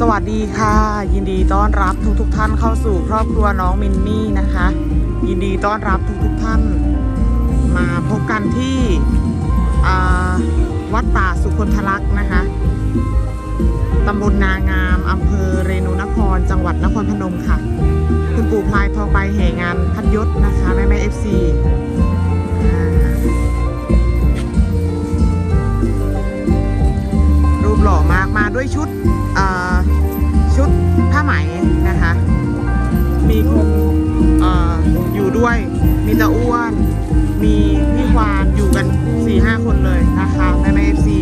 สวัสดีค่ะ ยินดีต้อนรับทุกๆทท่านเข้าสู่ครอบครัวน้องมินนี่นะคะ ยินดีต้อนรับทุกๆทท่าน มาพบกันที่วัดป่าสุคนทลักษ์นะคะตำบลนางามอำเภอเรนูนคร จังหวัดนครพนมค่ะ คุณปู่พลายทองใบแห่งานพันยศนะคะแม่แม่เอฟซีรูปหล่อมากมาด้วยชุดอ่า ไหมนะคะ มีคนออยู่ด้วย มีตาอ้วน มีพี่ควานอยู่กัน4ี่ห้าคนเลยนะคะในในเอฟซี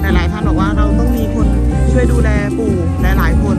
หลายๆท่านบอกว่าเราต้องมีคนช่วยดูแลปู่หลายๆคน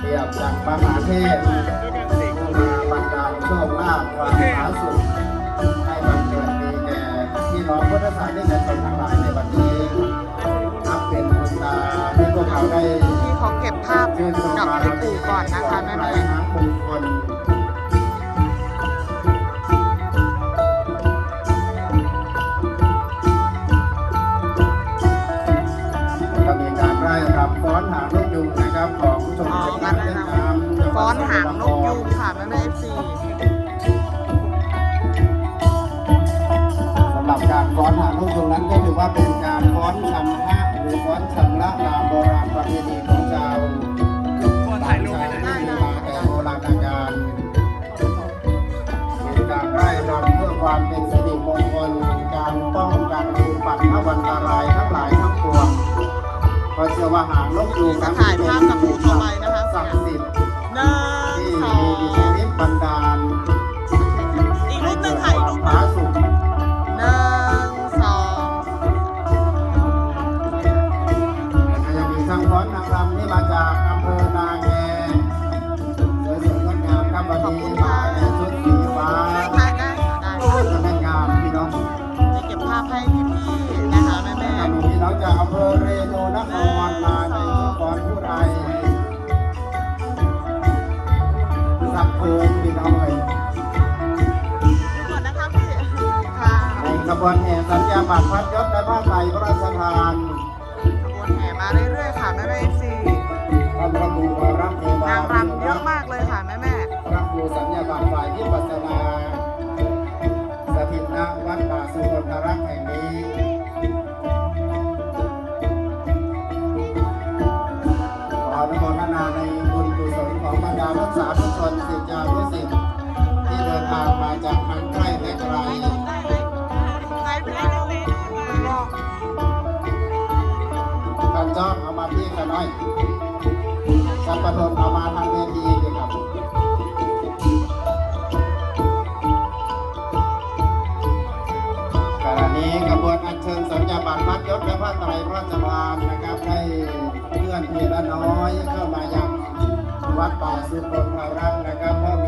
เทียบจากมหาเทพมาบันดาลโชคลาภความผาสุขให้บังเกิดมีแก่พี่น้องพุทธศาสนิกชนทั้งหลายในวันนี้นับเป็นคุญตาที่พวกเราได้ที่เขาเก็บภาพกับพี่ปู่ก่อนนะคะแม่แม่ อนหางนกยูงค่ะแม่แม่เอฟซีสำหรับการฟ้อนหางนกยุงนั้นก็ถือว่าเป็นการฟ้อนชำระหรือฟ้อนชำระตามโบราณประเพณีของชาวถ่ายรูปได้ได้แต่โบราณการเป็นการไล่รำเพื่อความเป็นสิริมงคลการป้องกันอุปัตถวันตรายทั้งหลายทั้งปวงเพราะเชื่อว่าหางนกยูงนั้นถ่ายภาพกับปู่ทองใบนะคะศักดิ์สิทธิ์ หนึ่ สักโพงพี่น้องเลยก่อนนะคะพี่ค่ะในขบวนแห่สัญญาบัตรพัดยศและผ้าไตรพระราชทานขบวนแห่มาเรื่อยๆค่ะแม่แม่เอฟซีท่านพระครูวรักเทวานางรำเยอะมากเลยค่ะแม่แม่พระครูสัญญาบัตรฝ่ายที่ปัสนาสถิตณวัดป่าสุกลรักษ์แจ้องเอามาพี่กันหน่อยสัพพทนเอามาทางเวทีดีครับขณะนี้กระบวนอัญเชิญสัญญาบัตรพัดยศและผ้าไตรพระราชทานนะครับได้เคลื่อนทีละน้อยเข้ามายังวัดป่าสุกลภารักษ์นะครับ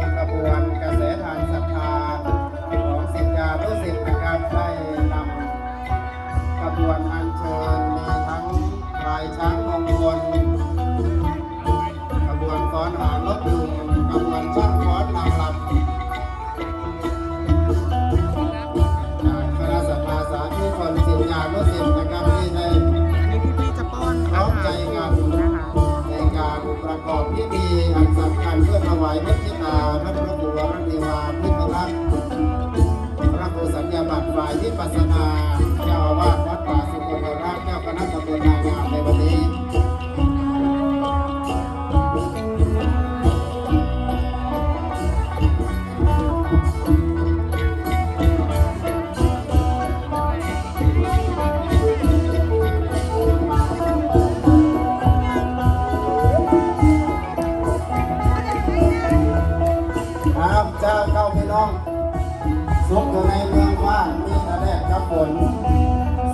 อยพระธิตาพระพระครูวรเทวาพิพรักษ์พระโกสัญญาบัตรฝ่ายที่ปัสนา สุขอยู่ในเมืองว่างมีแต่แดดกับฝน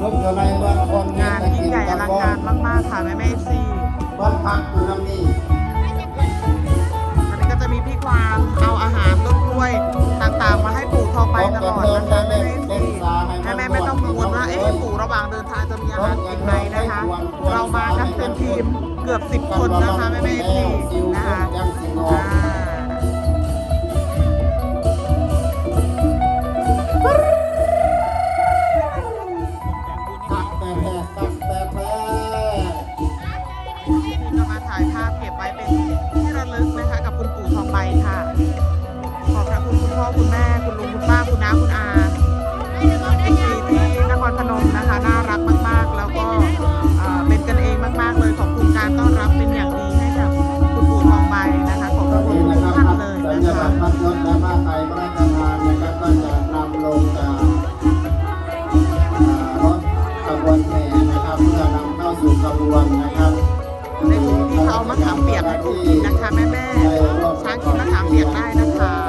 สุขอยู่ในเมืองคนมีงานแต่ยิ่งกินใหญ่อกับลังก้อการนมาก ๆ ค่ะแม่แม่เอฟซีบ้านพักอยู่น้ำนี้อันนี้ก็จะมีพี่ควานเอาอาหารต้นกล้วยต่าง ๆ มาให้ปู่ทองไปตลอดนะคะแม่แม่เอฟซีแม่แม่ไม่ต้องกังวลว่าเอ๊ะปู่ระหว่างเดินทางจะมีอาหารกินไหมนะคะ เรามากันเป็นทีมเกือบสิบคนนะคะแม่แม่เอฟซีนะคะ มะขามเปียกให้ปู่กินนะคะแม่แม่ๆช้างกินมะขามเปียกได้นะคะ